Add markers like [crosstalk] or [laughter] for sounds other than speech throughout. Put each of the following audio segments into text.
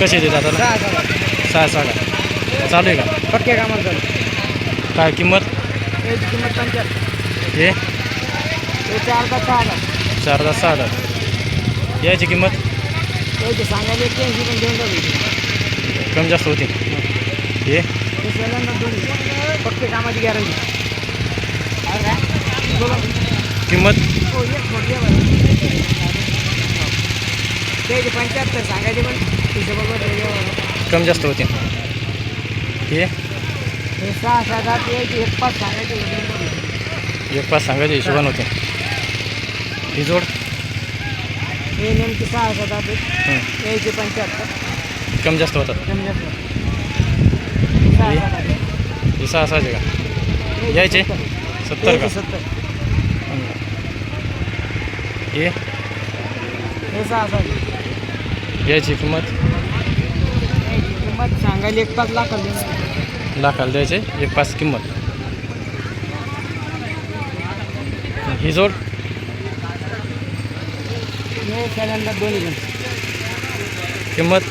कसे देतात दाताला सहा सहा का चालू आहे का? पक्के कामाला चालू. काय किंमत? याची किंमत पंच्याहत्तर. हे? चार का सहा हजार चार सहा हजार याची किंमत? याची सांगायला एक्क्याऐंशी पण देऊन टाकू. कमी जास्त होती. हे? सगळ्यांना पक्के कामाची गॅरंटी. किंमत? हो एक पंच्याहत्तर सांगायचे पण कमी जास्त होती हे? सहा सहा सात एक पाच सांगायचे. एक पाच सांगायचे हिशोबान होते. ही जोड? हे नेमके सहा सात आठ. यायचे पंच्याहत्तर. कमी जास्त होतात. कमी जास्त सहा हे? सहा सहाचे का? यायचे? सत्तर. का? सत्तर. हे? सहा सात याची किंमत? किंमत सांगायला एक पाच लाख देऊन लाखाला द्यायचे? एक पाच किंमत. ही जोड? दोन्ही जण किंमत?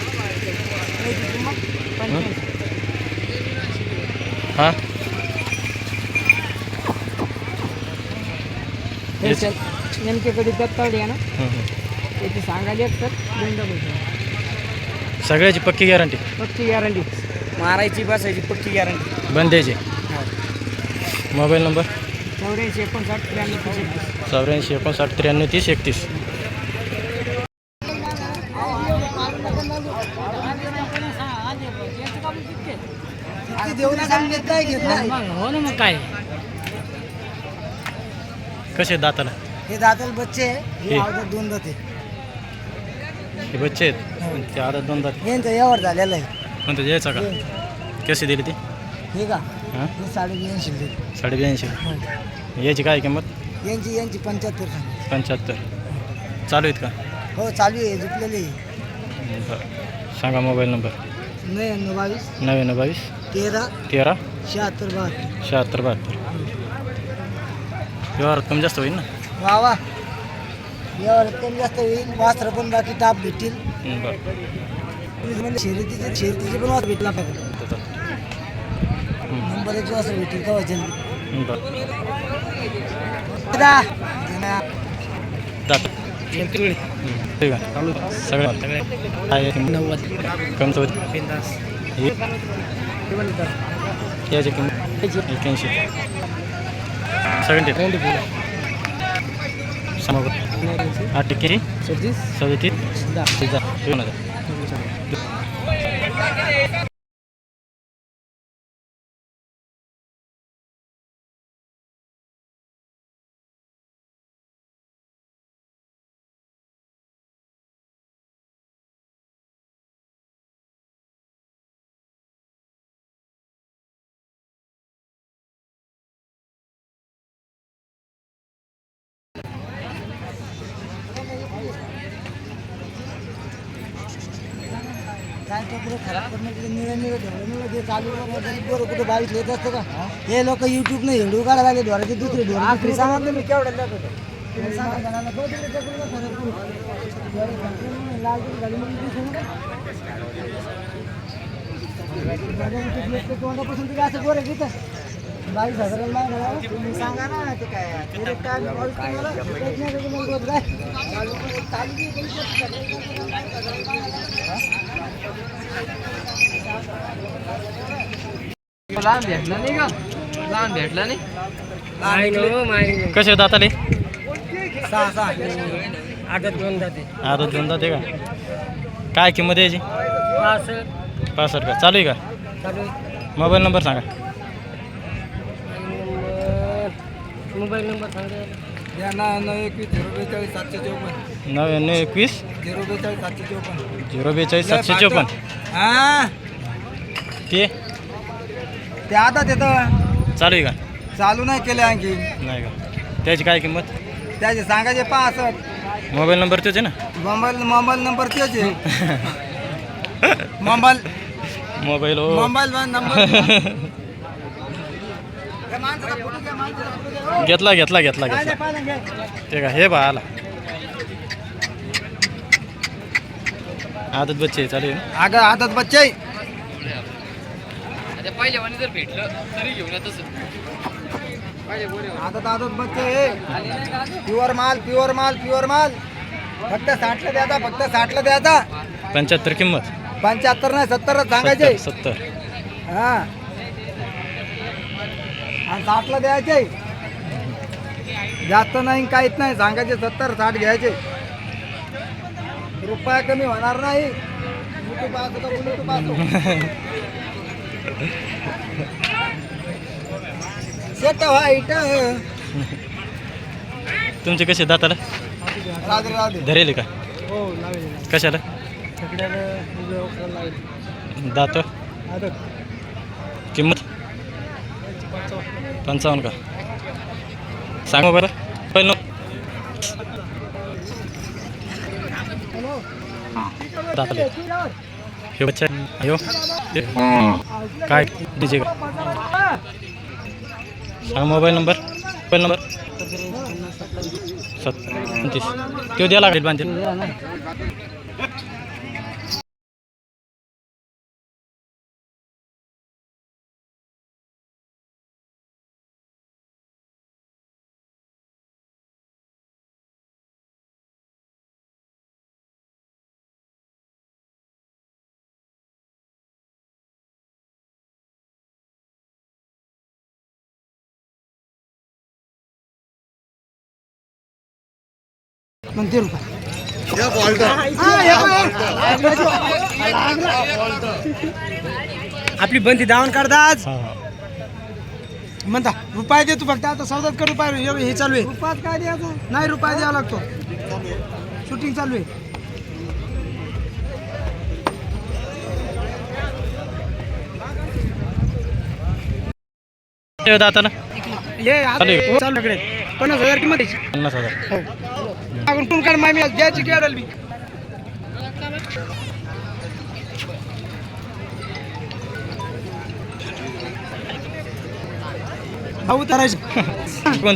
हां? हे? नेमके कधी दत्तावडी आहे ना. त्याची सांगायला एक तर दोन डबल सगळ्याची पक्की गॅरंटी? पक्की गॅरंटी. मारायची बसायची पक्की गॅरंटी. बंद द्यायची मोबाईल नंबर? चौऱ्याऐंशी एकोणसाठ त्र्याण्णव तीस एकतीस. चौऱ्याऐंशी एकोणसाठ त्र्याण्णव तीस एकतीस. हो ना मग काय कसे दाताला? हे दाताल बच्चे हे. हे. दोन दाते. हे बच्चे आहेत. ते आता दोन दात यांचं यावर झालेलं आहे. कोणतं यायचा का? कशी दिली ती? हे का? हां? हे याची काय किंमत? यांची यांची पंच्याहत्तर सांग पंच्याहत्तर. चालू आहेत का? हो चालू आहे झुकलेली आहे. बरं. सांगा मोबाईल नंबर. नव्याण्णव बावीस नव्याण्णव बावीस. तेरा तेरा. शहात्तर बहात्तर. शहात्तर बहात्तर. व्यवहारात कमी जास्त होईल ना? वा वा. यावर कमी जास्त होईल वास्त्र पण बाकी टाप भेटतील. बरं. म्हणजे शर्यतीचे शर्यतीचे पण वास्त्र भेटला पाहिजे नंबर एक वास्त्र भेटतील का वचन हं, बरं. दात हं, ठीक आहे सगळं काय आहे? नव्वद कमचं होती याची किंमत एक्याऐंशी सेवन्टी समोर. टक्के सदतीस सदतीस कुठं बावीस येत असतं का? हे लोक युट्यूबनं हिंडू काढायला लागले ढोराचे दुसरे ढोर आखरी मी केवढ्या तोंडापासून तुम्ही असं घेतं. बावीस हजाराला मागणार तुम्ही सांगा ना ते काय ते काय बावीस तुम्हाला येत नाही का तुम्हाला रोज काय चालू चालू बी करू शकता. लहान भेटला नाही? का लहान भेटला नाही कसे दाताले? सहा सहा. आठच दोन जाते आता दोन दाते का? काय किंमत आहे याची? पासष्ट. का? चालू आहे का? मोबाईल नंबर सांगा. मोबाईल नंबर सांगा या ना नऊ एकवीस झिरो बेचाळीस सातशे चौपन्न. नव्याण्णव एकवीस. झिरो बेचाळीस सातशे चौपन्न. झिरो बेचाळीस सातशे चौपन्न. हा? ते? ते आता तिथं चालू आहे का? चालू नाही केले आणखी. नाही का? त्याची काय किंमत? त्याचे सांगायचे पासष्ट. मोबाईल नंबर तोच आहे ना? मोबाईल मोबाईल नंबर तेच आहे. [laughs] मोबाईल. मोबाईल हो. मोबाईल नंबर [laughs] घेतला घेतला घेतला घेतला. ते का हे बा आला. आदत बच्चे चालू आहे ना? अगं आदत बच्चे आदत आदत बच्चे प्युअर माल प्युअर माल प्युअर माल. फक्त साठला द्यायचा फक्त साठला द्यायचा. पंच्याहत्तर किंमत. पंच्याहत्तर नाही सत्तरच सांगायचे. सत्तर. हा. आणि साठला द्यायचे. जास्त नाही काहीच नाही. सांगायचे सत्तर साठ घ्यायचे. रुपया कमी होणार नाही. तुमचे कसे दाताला? राधे राधे. धरेल का? हो कशाला? दात? किंमत? पंचावन्न का? सांगा हो बरं. पहिलं दाखले हे बच्चा अयो. काय? डीजे का? सांग मोबाईल नंबर. Mobile number. सत पंचवीस तो द्यायला लागेल बांधील. म्हणते रुपये. आपली बंदी दावण काढतात हां हां. म्हणता रुपये दे तू फक्त आता सौदात कर रुपये. हे- हे चालू आहे. रुपयात काय द्यायचं? नाही रुपये द्यावा लागतो. शूटिंग चालू आहे. हे हे चालू पन्नास हजार किंमत पन्नास हजार. आपण तुम काढ मामी द्यायची केवढ्याला बी? भाऊ कोण?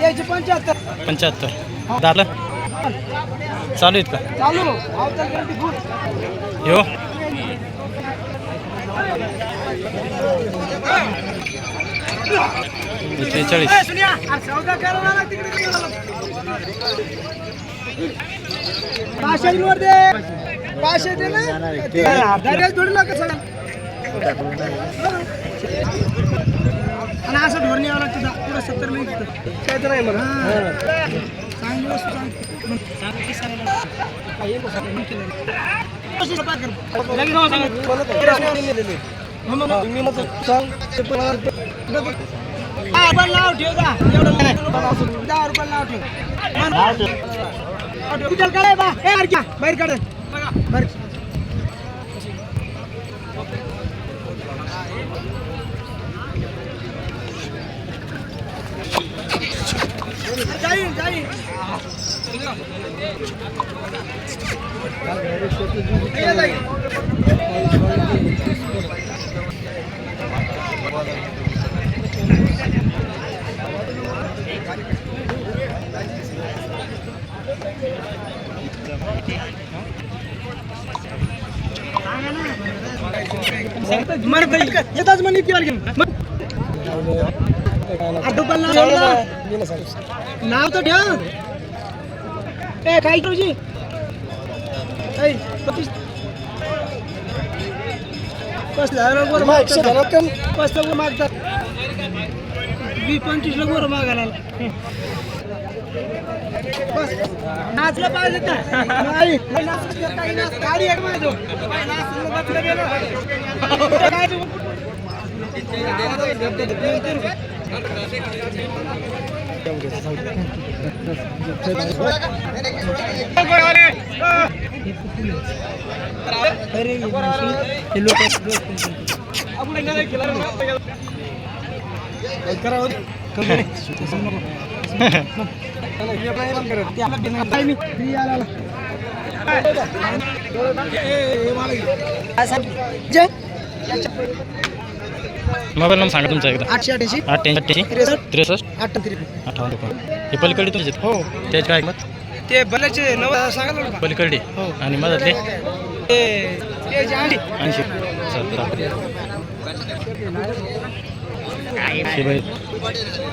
यायची पंच्याहत्तर. पंच्याहत्तर. दातला चालू आहेत का? चालू. झाला? पाचशेवर दे. पाचशे दे ना. ते direct थोडी ना कसं आणि असं ढोरणी यावं लागतं दा- पुढं सत्तर मिनिट काय तर आहे चांगली वस्तू रुपये लाव ठेव दा एवढं. दहा रुपये लाव ठेव. कुठं काढाय बा? ए अरे क्या बाहेर काढ. बाहेर जाईन जाईन. ये जाईन मन येताच म्हणे ती आली नाव तर ठेव ए काय तुझी कसला पस्तीस- मागतात. वीस पंचवीस ला वर मागायला बस. नाचलं पाहिजे का नाही नाही नाचलं काही नाच गाडी आहे माझं नाचलं बसलं गेलं कुठं काय तू? अरे हे लोक करावं काय मी फ्री आला काय सांग जे मोबाईल नंबर सांगा तुमचा एकदा. आठशे अठ्याऐंशी अठ्ठ्याऐंशी अठ्ठ्याऐंशी. त्रेसष्ट. त्रेसष्ट. अठ्ठावन्न हे पलीकडे तुमचे हो. त्याची काय किंमत? ते बल्याचे नऊ सांगा ना पलीकडे. हो. आणि मधातले? ऐंशी. सत्तर हे बाई वासरे.